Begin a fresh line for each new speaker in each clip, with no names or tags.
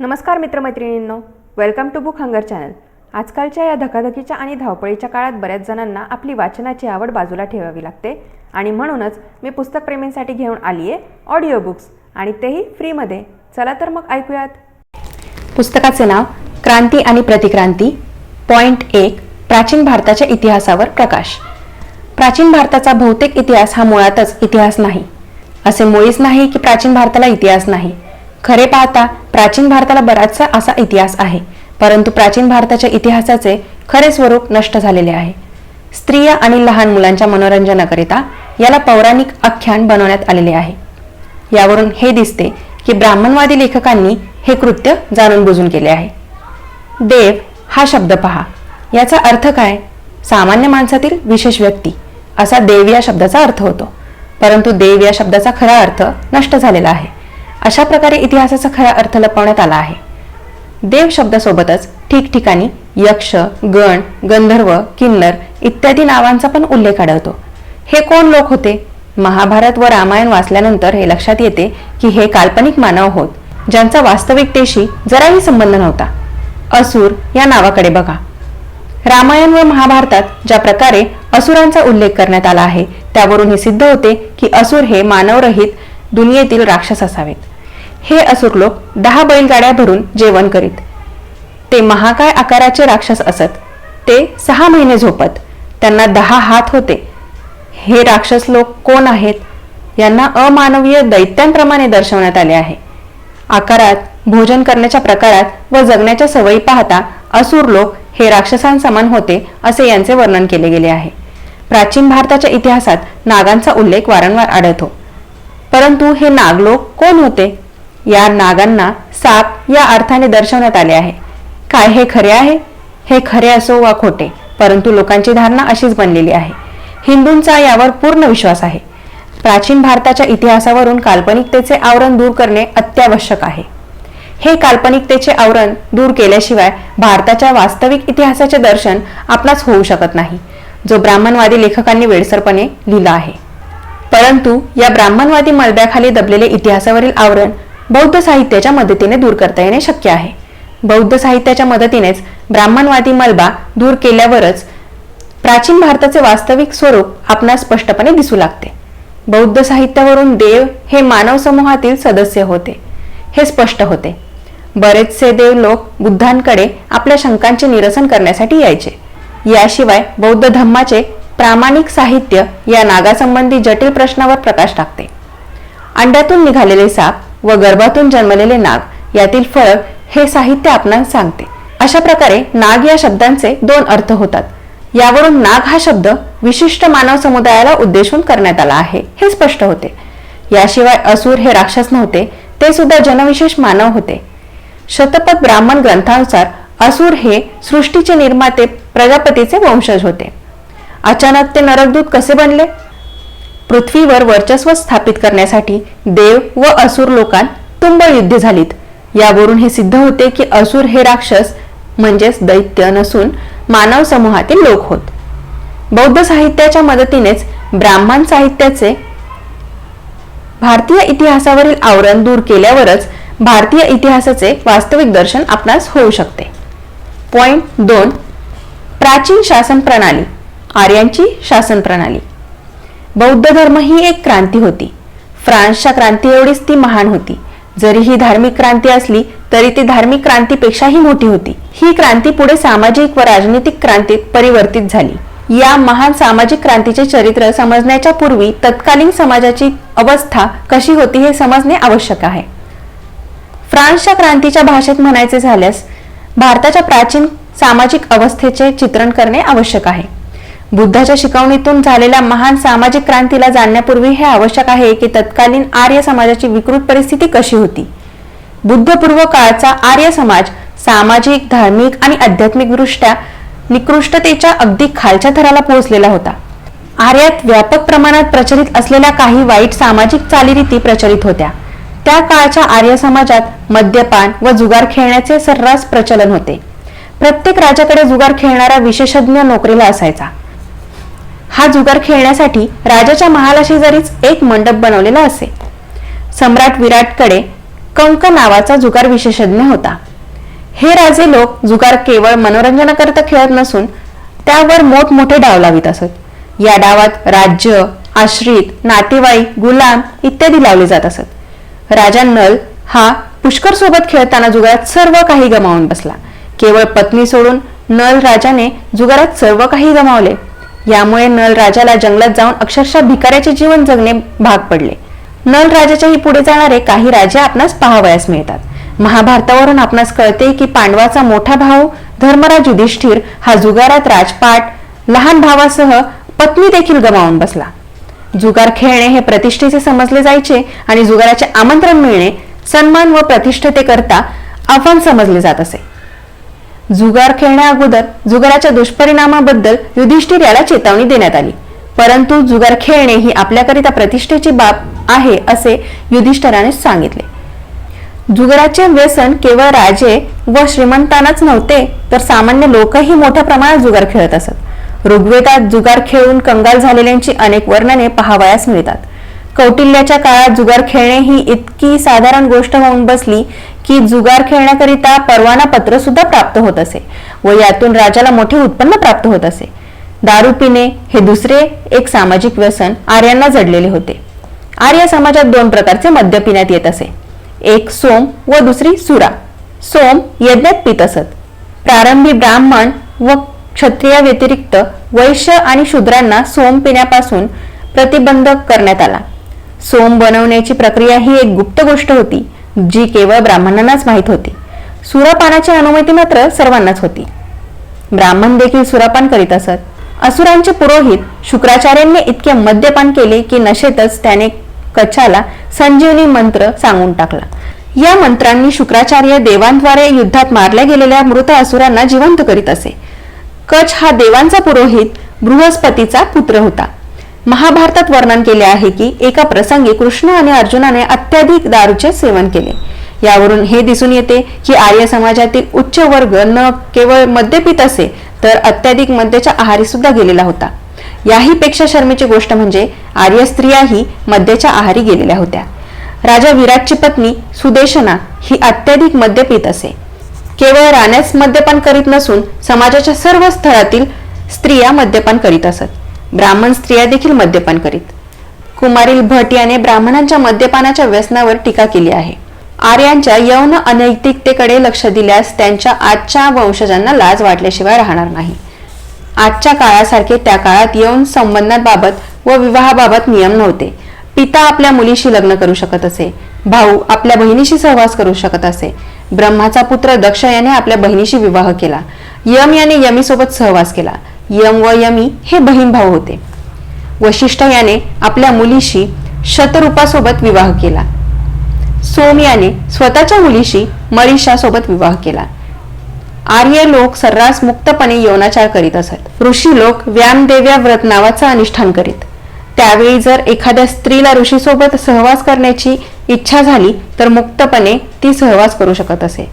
नमस्कार मित्रमैत्रिणींनो welcome to book hunger channel आजकालच्या या धकाधकीच्या आणि धावपळीच्या काळात बऱ्याच जणांना आपली वाचनाची आवड बाजूला ठेवावी लागते आणि म्हणूनच मी पुस्तकप्रेमींसाठी घेऊन आली आहे ऑडिओ बुक्स आणि तेही फ्रीमध्ये चला तर मग ऐकूयात. पुस्तकाचे नाव क्रांती आणि प्रतिक्रांती पॉइंट एक प्राचीन भारताच्या इतिहासावर प्रकाश. प्राचीन भारताचा बहुतेक इतिहास हा मुळातच इतिहास नाही. असे मुळीच नाही की प्राचीन भारताला इतिहास नाही. खरे पाहता प्राचीन भारताला बराचसा असा इतिहास आहे. परंतु प्राचीन भारताच्या इतिहासाचे खरे स्वरूप नष्ट झालेले आहे. स्त्रिया आणि लहान मुलांच्या मनोरंजनाकरिता याला पौराणिक आख्यान बनवण्यात आलेले आहे. यावरून हे दिसते की ब्राह्मणवादी लेखकांनी हे कृत्य जाणून बुजून केले आहे. देव हा शब्द पहा. याचा अर्थ काय? सामान्य माणसातील विशेष व्यक्ती. असा देव या शब्दाचा अर्थ होतो. परंतु देव या शब्दाचा खरा अर्थ नष्ट झालेला आहे. अशा प्रकारे इतिहासाचा खरा अर्थ लपवण्यात आला आहे. देव शब्दासोबतच ठिकठिकाणी यक्ष गण गंधर्व किन्नर इत्यादी नावांचा पण उल्लेख आढळतो. हे कोण लोक होते? महाभारत व रामायण वाचल्यानंतर हे लक्षात येते की हे काल्पनिक मानव होत ज्यांचा वास्तविकतेशी जराही संबंध नव्हता. असुर या नावाकडे बघा. रामायण व महाभारतात ज्या प्रकारे असुरांचा उल्लेख करण्यात आला आहे त्यावरून हे सिद्ध होते की असुर हे मानवरहित दुनियेतील राक्षस असावेत. हे असुर लोक दहा बैलगाड्या भरून जेवण करीत. ते महाकाय आकाराचे राक्षस असत. ते सहा महिने झोपत. त्यांना दहा हात होते. हे राक्षस लोक कोण आहेत? यांना अमानवीय दैत्यांप्रमाणे दर्शवण्यात आले आहे. आकारात भोजन करण्याच्या प्रकारात व जगण्याच्या सवयी पाहता असुर लोक हे राक्षसांसमान होते असे यांचे वर्णन केले गेले आहे. प्राचीन भारताच्या इतिहासात नागांचा उल्लेख वारंवार आढळतो. परंतु हे नागलोक कोण होते? या नागांना साप या अर्थाने दर्शवण्यात आले आहे. काय हे खरे आहे? हे खरे असो वा खोटे परंतु लोकांची धारणा अशीच बनलेली आहे. हिंदूंचा यावर पूर्ण विश्वास आहे. प्राचीन भारताच्या इतिहासावरून काल्पनिकतेचे आवरण दूर करणे अत्यावश्यक आहे. हे काल्पनिकतेचे आवरण दूर केल्याशिवाय भारताच्या वास्तविक इतिहासाचे दर्शन आपणास होऊ शकत नाही जो ब्राह्मणवादी लेखकांनी वेडसरपणे लिहिला आहे. परंतु या ब्राह्मणवादी मलब्याखाली दबलेले इतिहासावरील आवरण बौद्ध साहित्याच्या मदतीने दूर करता येणे शक्य आहे. बौद्ध साहित्याच्या मदतीनेच ब्राह्मणवादी मलबा दूर केल्यावरच प्राचीन भारताचे वास्तविक स्वरूप आपणास स्पष्टपणे दिसू लागते. बौद्ध साहित्यावरून देव हे मानव समूहातील सदस्य होते. हे स्पष्ट होते. बरेचसे देव लोक बुद्धांकडे आपल्या शंकांचे निरसन करण्यासाठी यायचे. याशिवाय बौद्ध धम्माचे प्रामाणिक साहित्य या नागासंबंधी जटिल प्रश्नावर प्रकाश टाकते. अंड्यातून निघालेले साप व गर्भातून जन्मलेले नाग यातील फरक हे साहित्य आपणास सांगते. अशा प्रकारे नाग या शब्दांचे दोन अर्थ होतात. यावरून नाग हा शब्द विशिष्ट मानव समुदायाला उद्देशून करण्यात आला आहे हे स्पष्ट होते. याशिवाय असुर हे राक्षस नव्हते ते सुद्धा जनविशेष मानव होते. शतपथ ब्राह्मण ग्रंथानुसार असुर हे सृष्टीचे निर्माते प्रजापतीचे वंशज होते. अचानक ते नरकदूत कसे बनले? पृथ्वीवर वर्चस्व स्थापित करण्यासाठी देव व असुर लोकांत तुंब युद्ध झालीत. यावरून हे सिद्ध होते की असुर हे राक्षस म्हणजेच दैत्य नसून मानव समूहातील लोक होत. बौद्ध साहित्याच्या मदतीनेच ब्राह्मण साहित्याचे भारतीय इतिहासावरील आवरण दूर केल्यावरच भारतीय इतिहासाचे वास्तविक दर्शन आपणास होऊ शकते. पॉइंट दोन. प्राचीन शासन प्रणाली. आर्यांची शासन प्रणाली. बौद्ध धर्म ही एक क्रांती होती. फ्रान्सच्या क्रांती एवढीच ती महान होती. जरी ही धार्मिक क्रांती असली तरी ती धार्मिक क्रांतीपेक्षाही मोठी होती. ही क्रांती पुढे सामाजिक व राजनीतिक क्रांतीत परिवर्तित झाली. या महान सामाजिक क्रांतीचे चरित्र समजण्याच्या पूर्वी तत्कालीन समाजाची अवस्था कशी होती हे समजणे आवश्यक आहे. फ्रान्सच्या क्रांतीच्या भाषेत म्हणायचे झाल्यास भारताच्या प्राचीन सामाजिक अवस्थेचे चित्रण करणे आवश्यक आहे. बुद्धाच्या शिकवणीतून झालेल्या महान सामाजिक क्रांतीला जाणण्यापूर्वी हे आवश्यक आहे की तत्कालीन आर्य समाजाची विकृत परिस्थिती कशी होती? बुद्धपूर्व काळचा आर्य समाज सामाजिक धार्मिक आणि आध्यात्मिक दृष्ट्या निकृष्टतेच्या अगदी खालच्या थराला पोहोचलेला होता. आर्यात व्यापक प्रमाणात प्रचलित असलेल्या काही वाईट सामाजिक चालीरीती प्रचलित होत्या. त्या काळच्या आर्य समाजात मद्यपान व जुगार खेळण्याचे सर्रास प्रचलन होते. प्रत्येक राजाकडे जुगार खेळणारा विशेषज्ञ नोकरीला असायचा. हा जुगार खेळण्यासाठी राजाच्या महालाशेजारीच एक मंडप बनवलेला असे. सम्राट विराटकडे
कंक नावाचा जुगार विशेषज्ञ होता. हे राजे लोक जुगार केवळ मनोरंजनाकरता खेळत नसून त्यावर मोठमोठे डाव लावित असत. या डावात राज्य आश्रित नातेवाईक गुलाम इत्यादी लावले जात असत. राजा नल हा पुष्कर सोबत खेळताना जुगारात सर्व काही गमावून बसला. केवळ पत्नी सोडून नल राजाने जुगारात सर्व काही गमावले. यामुळे नल राजाला जंगलात जाऊन अक्षरशः भिकाऱ्याचे जीवन जगणे भाग पडले. नल राजाच्याही पुढे जाणारे काही राजे आपणास पाहावयास मिळतात. महाभारतावरून आपणास कळते की पांडवाचा मोठा भाऊ धर्मराज युधिष्ठिर हा जुगारात राजपाट लहान भावासह पत्नी देखील गमावून बसला. जुगार खेळणे हे प्रतिष्ठेचे समजले जायचे आणि जुगाराचे आमंत्रण मिळणे सन्मान व प्रतिष्ठतेकरता आव्हान समजले जात असे. जुगार खेळण्या अगोदर जुगाराच्या दुष्परिणामाबद्दल युधिष्ठिर याला चेतावणी देण्यात आली. परंतु जुगार खेळणे ही आपल्याकरिता प्रतिष्ठेची बाब आहे असे युधिष्ठराने सांगितले. जुगाराचे व्यसन केवळ राजे व श्रीमंतांनाच नव्हते तर सामान्य लोकही मोठ्या प्रमाणात जुगार खेळत असत. ऋग्वेदात जुगार खेळून कंगाल झालेल्यांची अनेक वर्णने पहावयास मिळतात. कौटिल्याच्या काळात जुगार खेळणे ही इतकी साधारण गोष्ट होऊन बसली की जुगार खेळण्याकरिता परवाना पत्र सुद्धा प्राप्त होत असे व यातून राजाला मोठे उत्पन्न प्राप्त होत असे. दारू पिणे हे दुसरे एक सामाजिक व्यसन आर्यांना जडलेले होते. आर्य समाजात दोन प्रकारचे मद्य पिण्यात येत असे. एक सोम व दुसरी सुरा. सोम यज्ञात पित असत. प्रारंभी ब्राह्मण व क्षत्रिया व्यतिरिक्त वैश्य आणि शूद्रांना सोम पिण्यापासून प्रतिबंध करण्यात आला. सोम बनवण्याची प्रक्रिया ही एक गुप्त गोष्ट होती जी केवळ ब्राह्मणांनाच माहीत होती. सुरापानाची अनुमती मात्र सर्वांनाच होती. ब्राह्मण देखील सुरापान करीत असत. असुरांचे पुरोहित शुक्राचार्यांनी इतके मद्यपान केले की नशेतच त्याने कच्छाला संजीवनी मंत्र सांगून टाकला. या मंत्रांनी शुक्राचार्य देवांद्वारे युद्धात मारल्या गेलेल्या मृत असुरांना जिवंत करीत असे. कच्छ हा देवांचा पुरोहित बृहस्पतीचा पुत्र होता. महाभारतात वर्णन केले आहे की एका प्रसंगी कृष्ण आणि अर्जुनाने अत्याधिक दारूचे सेवन केले. यावरून हे दिसून येते की आर्य समाजातील उच्च वर्ग न केवळ मद्यपित असे तर अत्याधिक मद्याच्या आहारी सुद्धा गेलेला होता. याही पेक्षा शर्मेची गोष्ट म्हणजे आर्य स्त्रियाही मद्याच्या आहारी गेलेल्या होत्या. राजा विराटची पत्नी सुदेशना ही अत्याधिक मद्यपित असे. केवळ राण्यास मद्यपान करीत नसून समाजाच्या सर्व स्थळातील स्त्रिया मद्यपान करीत असत. ब्राह्मण स्त्रिया देखील मद्यपान करीत. कुमारील भट याने ब्राह्मणांच्या मद्यपानाच्या व्यसनावर टीका केली आहे. आर्यांच्या यौन अनैतिकतेकडे लक्ष दिल्यास त्यांच्या आजच्या वंशजांना लाज वाटल्याशिवाय राहणार नाही. आजच्या काळासारखे त्या काळात यौन संबंधांबाबत व विवाहाबाबत नियम नव्हते. पिता आपल्या मुलीशी लग्न करू शकत असे. भाऊ आपल्या बहिणीशी सहवास करू शकत असे. ब्रह्माचा पुत्र दक्ष याने आपल्या बहिणीशी विवाह केला. यम याने यमीसोबत सहवास केला. यम व यमी हे बहीण भाऊ होते. वशिष्ठ याने आपल्या मुलीशी शतरूपासोबत विवाह केला. सोम याने स्वतःच्या मुलीशी मरीषासोबत विवाह केला. आर्य लोक सर्रास मुक्तपणे यौनाचार करीत असत. ऋषी लोक व्यामदेव्या व्रत नावाचं अनुष्ठान करीत. त्यावेळी जर एखाद्या स्त्रीला ऋषीसोबत सहवास करण्याची इच्छा झाली तर मुक्तपणे ती सहवास करू शकत असे.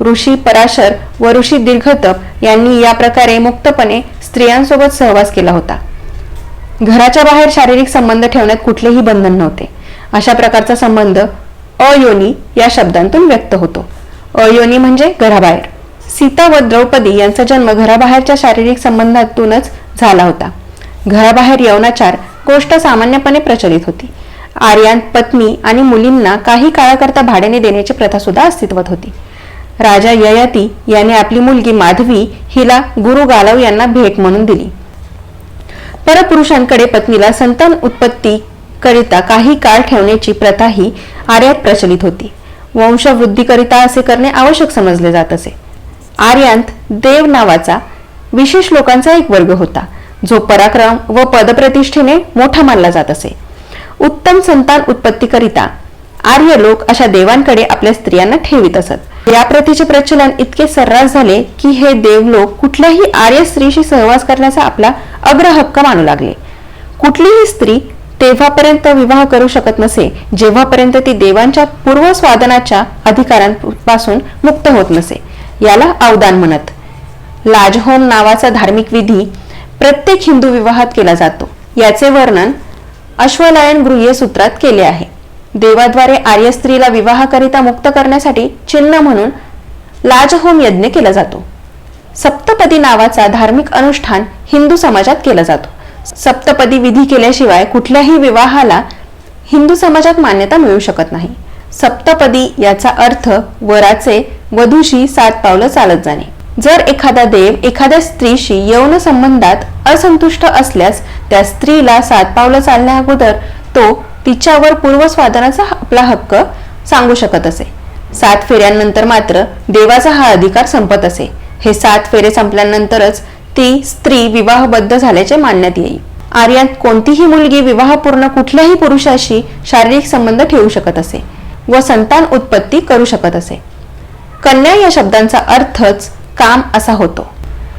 ऋषी पराशर व ऋषी दीर्घतप यांनी या प्रकारे मुक्तपणे स्त्रियांसोबत सहवास केला होता. घराच्या बाहेर शारीरिक संबंध ठेवण्यात कुठलेही बंधन नव्हते. अशा प्रकारचा संबंध अयोनी या शब्दांतून व्यक्त होतो. अयोनी म्हणजे घराबाहेर. सीता व द्रौपदी यांचा जन्म घराबाहेरच्या शारीरिक संबंधातूनच झाला होता. घराबाहेर यवनाचार गोष्ट सामान्यपणे प्रचलित होती. आर्यांत पत्नी आणि मुलींना काही काळाकरता भाड्याने देण्याची प्रथा सुद्धा अस्तित्वात होती. राजा ययाती याने आपली मुलगी माधवी हिला गुरु गालव यांना भेट म्हणून दिली. परपुरुषांकडे पत्नीला संतान उत्पत्ती करिता काही काळ ठेवण्याची प्रथा ही आर्यात प्रचलित होती. वंशवृद्धीकरिता असे करणे आवश्यक समजले जात असे. आर्यांत देव नावाचा विशेष लोकांचा एक वर्ग होता जो पराक्रम व पदप्रतिष्ठेने मोठा मानला जात असे. उत्तम संतान उत्पत्तीकरिता आर्य लोक अशा देवांकडे आपल्या स्त्रियांना ठेवित असत. या प्रथेचे प्रचलन इतके सर्रास झाले की हे देव लोक कुठल्याही आर्य स्त्रीशी सहवास करण्याचा आपला अग्रहक्क मानू लागले. कुठलीही स्त्री तेव्हापर्यंत विवाह करू शकत नसे जेव्हापर्यंत ती देवांच्या पूर्वस्वादनाच्या अधिकारांपासून मुक्त होत नसे याला अवदान म्हणत. लाजहोम नावाचा धार्मिक विधी प्रत्येक हिंदू विवाहात केला जातो. याचे वर्णन अश्वलायन गृह्य सूत्रात केले आहे. देवाद्वारे आर्य स्त्रीला विवाहाकरिता मुक्त करण्यासाठी चिन्ह म्हणून लाजहोम यज्ञ केला जातो. सप्तपदी नावाचा धार्मिक अनुष्ठान हिंदू समाजात केला जातो. सप्तपदी विधी केल्याशिवाय कुठल्याही विवाहाला हिंदू समाजात मान्यता मिळू शकत नाही. सप्तपदी याचा अर्थ वराचे वधूशी सात पावलं चालत जाणे. जर एखादा देव एखाद्या स्त्रीशी यौन संबंधात असंतुष्ट असल्यास त्या स्त्रीला सात पावलं चालण्या अगोदर तो तिच्यावर पूर्वस्वादनाचा आपला हक्क सांगू शकत असे. सात फेऱ्यांनंतर मात्र देवाचा हा अधिकार संपत असे. हे सात फेरे संपल्यानंतरच ती स्त्री विवाहबद्ध झाल्याचे मानण्यात येईल. आर्यात कोणतीही मुलगी विवाहपूर्ण कुठल्याही पुरुषाशी शारीरिक संबंध ठेवू शकत असे व संतान उत्पत्ती करू शकत असे. कन्या या शब्दांचा अर्थच काम असा होतो.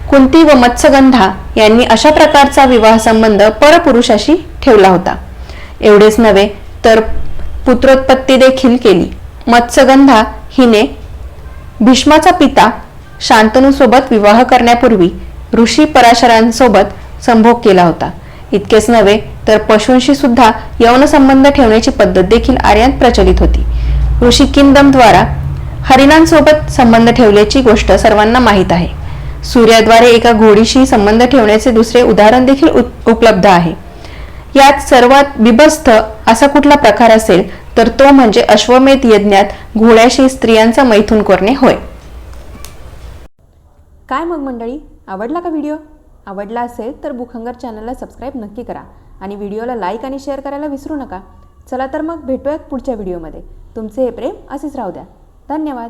कुंती व मत्स्यगंधा यांनी अशा प्रकारचा विवाह संबंध परपुरुषाशी ठेवला होता. एवढेच नव्हे तर पुत्रोत्पत्ती देखील केली. मत्स्यगंधा हिने भीष्माचा पिता शांतनूसोबत विवाह करण्यापूर्वी ऋषी पराशरांसोबत संभोग केला होता. इतकेच नव्हे तर पशूंशी सुद्धा यौन संबंध ठेवण्याची पद्धत देखील आर्यात प्रचलित होती. ऋषी किंदमद्वारा हरिणांसोबत संबंध ठेवल्याची गोष्ट सर्वांना माहीत आहे. सूर्याद्वारे एका घोडीशी संबंध ठेवण्याचे दुसरे उदाहरण देखील उप- उपलब्ध आहे. यात सर्वात बिभस्त असा कुठला प्रकार असेल तर तो म्हणजे अश्वमेध यज्ञात घोड्याशी स्त्रियांचा मैथून करणे होय.
काय मग मंडळी? आवडला का व्हिडिओ? आवडला असेल तर बुखंगर चॅनलला सबस्क्राईब नक्की करा आणि व्हिडिओला लाईक आणि शेअर करायला विसरू नका. चला तर मग भेटूयात पुढच्या व्हिडिओमध्ये. तुमचे हे प्रेम असेच राहू द्या. धन्यवाद.